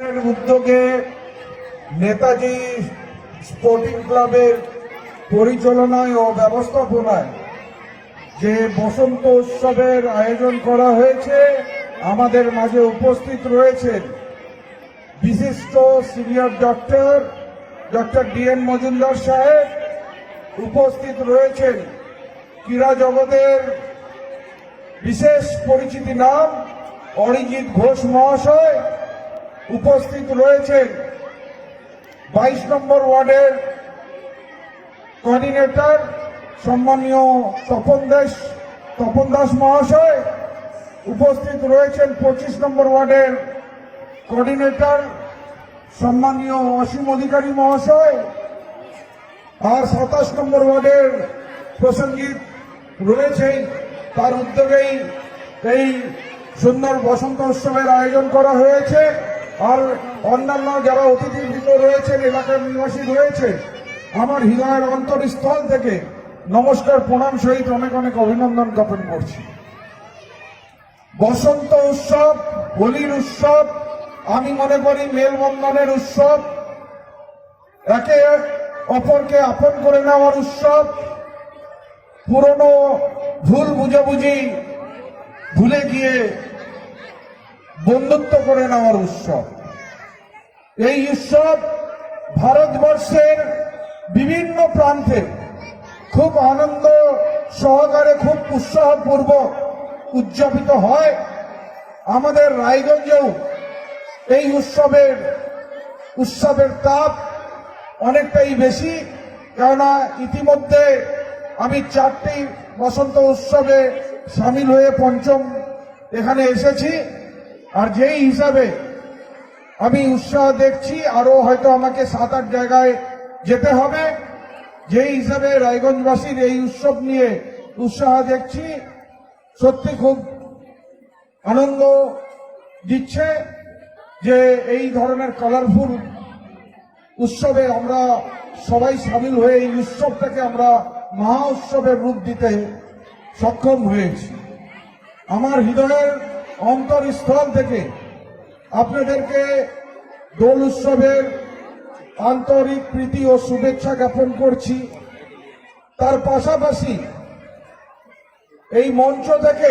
উদ্যোগে নেতাজি স্পোর্টিং ক্লাবের পরিচালনায় ও ব্যবস্থাপনায় যে বসন্ত উৎসবের আয়োজন করা হয়েছে, আমাদের মাঝে উপস্থিত রয়েছেন বিশিষ্ট senior doctor doctor D N Majumdar সাহেব। উপস্থিত রয়েছেন ক্রীড়া জগতের বিশেষ পরিচিতি নাম অরিজিৎ ঘোষ মহাশয়। উপস্থিত রয়েছেন বাইশ নম্বর ওয়ার্ডের কোঅর্ডিনেটর সম্মানীয় তপন দাস তপন দাস মহাশয়। উপস্থিত রয়েছেন পঁচিশ নম্বর ওয়ার্ডের কোঅর্ডিনেটর সম্মানীয় অসীম অধিকারী মহাশয়। আর সাতাশ নম্বর ওয়ার্ডের প্রসঙ্গিক রয়েছেই তার উদ্যোগেই এই সুন্দর বসন্ত উৎসবের আয়োজন করা হয়েছে। আর অন্যান্য যারা অতিথিবৃন্দ রয়েছেন, এলাকার নিবাসী রয়েছে আমার হৃদয়ের অন্তরস্থল থেকে নমস্কার, প্রণাম সহিত অনেক অনেক অভিনন্দন জ্ঞাপন করছি। বসন্ত উৎসব, হোলির উৎসব, আমি মনে করি মেলবন্ধনের উৎসব, একে অপরকে আপন করে নেওয়ার উৎসব, পুরনো ভুল বুঝাবুঝি ভুলে গিয়ে বন্ধুত্ব করে নেওয়ার উৎসব। এই উৎসব ভারতবর্ষের বিভিন্ন প্রান্তে খুব আনন্দ, সহকারে খুব উৎসাহপূর্বক উদযাপিত হয়। আমাদের রায়গঞ্জেও এই উৎসবের উৎসবের তাপ অনেকটাই বেশি, কেননা ইতিমধ্যে আমি চারটি বসন্ত উৎসবে সামিল হয়ে পঞ্চম এখানে এসেছি। আর যেই হিসাবে আমি উৎসাহ দেখছি আরও হয়তো আমাকে সাত আট জায়গায় যেতে হবে। যেই হিসাবে রায়গঞ্জবাসীর এই উৎসব নিয়ে উৎসাহ দেখছি, সত্যি খুব আনন্দ দিচ্ছে যে এই ধরনের কালারফুল উৎসবে আমরা সবাই সামিল হয়ে এই উৎসবটাকে আমরা মহা উৎসবের রূপ দিতে সক্ষম হয়েছি। আমার হৃদয়ের অন্তরস্থল থেকে আপনাদেরকে দোল উৎসবের আন্তরিক প্রীতি ও শুভেচ্ছা জ্ঞাপন করছি। তার পাশাপাশি এই মঞ্চ থেকে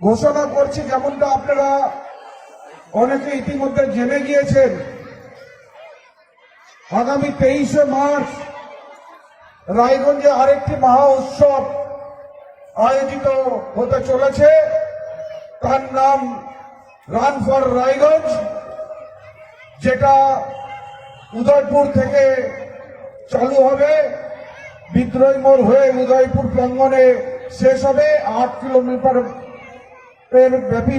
ঘোষণা করছি, যেমনটা আপনারা অনেকে ইতিমধ্যে জেনে গিয়েছেন, আগামী তেইশে মার্চ রায়গঞ্জে আরেকটি মহা উৎসব আয়োজিত হতে চলেছে। তার নাম রান ফর রায়গঞ্জ, যেটা উদয়পুর থেকে চালু হবে। বিদ্রোহী মোড় হয়ে উদয়পুর প্রাঙ্গনে শেষ হবে। আট কিলোমিটার এর ব্যাপী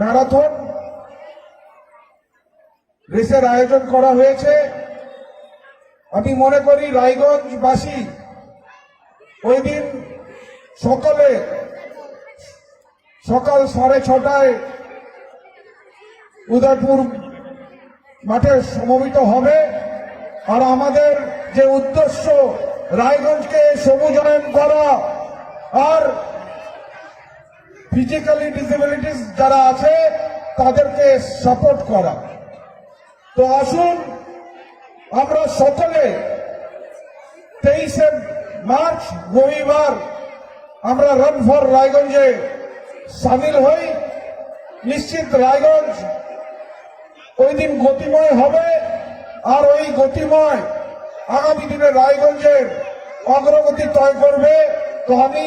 ম্যারাথন রেসের আয়োজন করা হয়েছে। আমি মনে করি রায়গঞ্জবাসী ওই দিন সকালে সকাল সাড়ে ছটায় উদয়পুর মাঠে সমবেত হবে। আর আমাদের যে উদ্দেশ্য, রায়গঞ্জকে সবুজায়ন করা আর ফিজিক্যালি ডিসেবিলিটিস যারা আছে, তাদেরকে সাপোর্ট করা। তো আসুন, আমরা সকলে তেইশে মার্চ রবিবার আমরা রান ফর রায়গঞ্জে সামিল হই। নিশ্চিত রায়গঞ্জ ওই দিন গতিময় হবে আর ওই গতিময় আগামী দিনে রায়গঞ্জের অগ্রগতি তয় করবে। তো আমি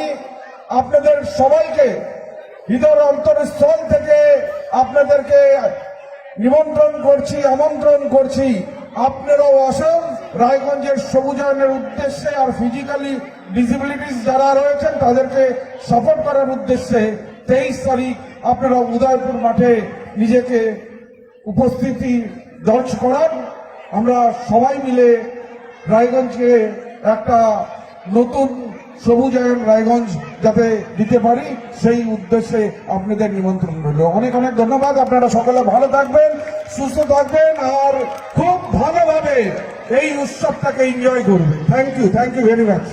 আপনাদের সবাইকে হৃদয় অন্তরস্থল থেকে আপনাদেরকে নিমন্ত্রণ করছি, আমন্ত্রণ করছি। আপনারাও আসুন রায়গঞ্জের সবুজায়নের উদ্দেশ্যে আর ফিজিক্যালি ডিসেবিলিটিস যারা রয়েছেন তাদেরকে সাপোর্ট করার উদ্দেশ্যে তেইশ তারিখ আপনারা উদয়পুর মাঠে নিজেকে উপস্থিতি দর্জ করান। আমরা সবাই মিলে রায়গঞ্জকে একটা নতুন সবুজায়ন রায়গঞ্জ যাতে দিতে পারি, সেই উদ্দেশ্যে আপনাদের নিমন্ত্রণ রইল। অনেক অনেক ধন্যবাদ। আপনারা সকলে ভালো থাকবেন, সুস্থ থাকবেন, আর খুব ভালোভাবে এই উৎসবটাকে এনজয় করবেন। Thank you thank you very much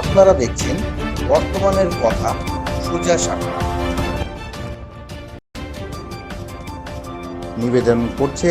আপনারা দেখছেন বর্তমানের কথা সোজা সাপটা নিবেদন করছে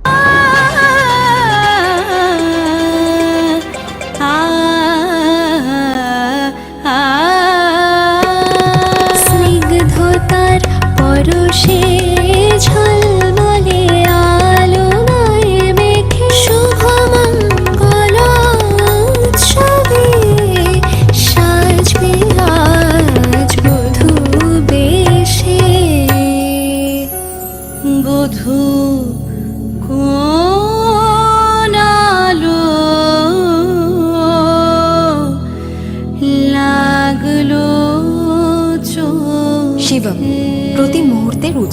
স্নিগ্ধতার পরশে